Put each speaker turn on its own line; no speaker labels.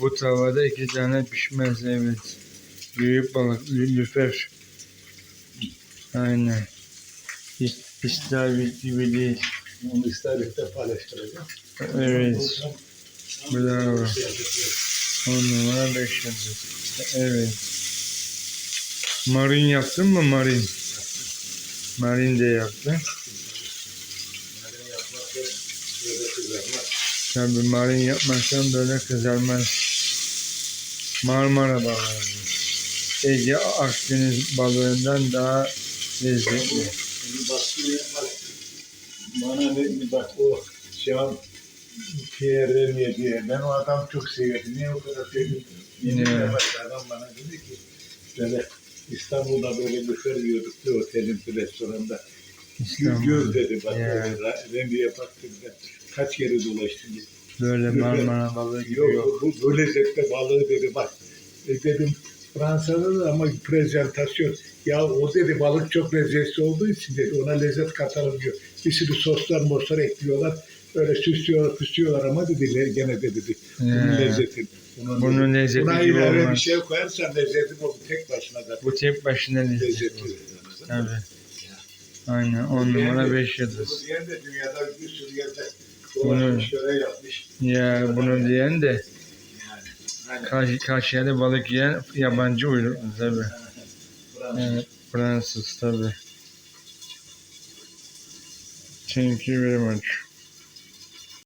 Bu tavada iki tane pişmez evet. Büyük balık, lü- lüfer. Aynen. Hiç istavrit gibi değil.
Onu istavritte paylaştıracağım.
Evet. Bravo. On numara beş yıldız. Evet. Marin yaptın mı marin? Marin de yaptı. Tabii marin yapmazsan böyle kızarmaz. Marmara balığı. Ege Akdeniz balığından daha lezzetli.
Bana bir bak o şu an Pierre Renier diye. Ben o adam çok seviyorum. Niye o kadar seviyorum? Yeni
Ne?
yeah. adam bana dedi ki böyle İstanbul'da böyle büfe yiyorduk bir otelin restoranda.
İstanbul.
gör dedi bak Ra- Renier baktım ben. Kaç kere dolaştım. dedi.
Böyle Marmara balığı gibi
Yok,
yok.
bu, bu lezzette balığı dedi bak. E dedim Fransa'da da ama prezentasyon. Ya o dedi balık çok lezzetli olduğu için dedi ona lezzet katalım diyor. Bir sürü soslar moslar ekliyorlar. Öyle süslüyorlar püslüyorlar ama dedi gene de dedi. Bunun
Ya.
lezzeti. Bunun,
Bunun lezzeti
Buna
gibi
ilave bir
olmaz.
şey koyarsan lezzeti bu tek başına da
Bu tek başına lezzetli. Tabii. Aynen. On numara beş yıldız.
Bu diyen de dünyada bir sürü yerde
Bunu-
dolaşmış, şöyle yapmış.
Ya bunu diyen de kaç, kaç yerde balık yiyen yabancı uyruklu.
Fransız.
Evet, Fransız tabii. Thank you very much.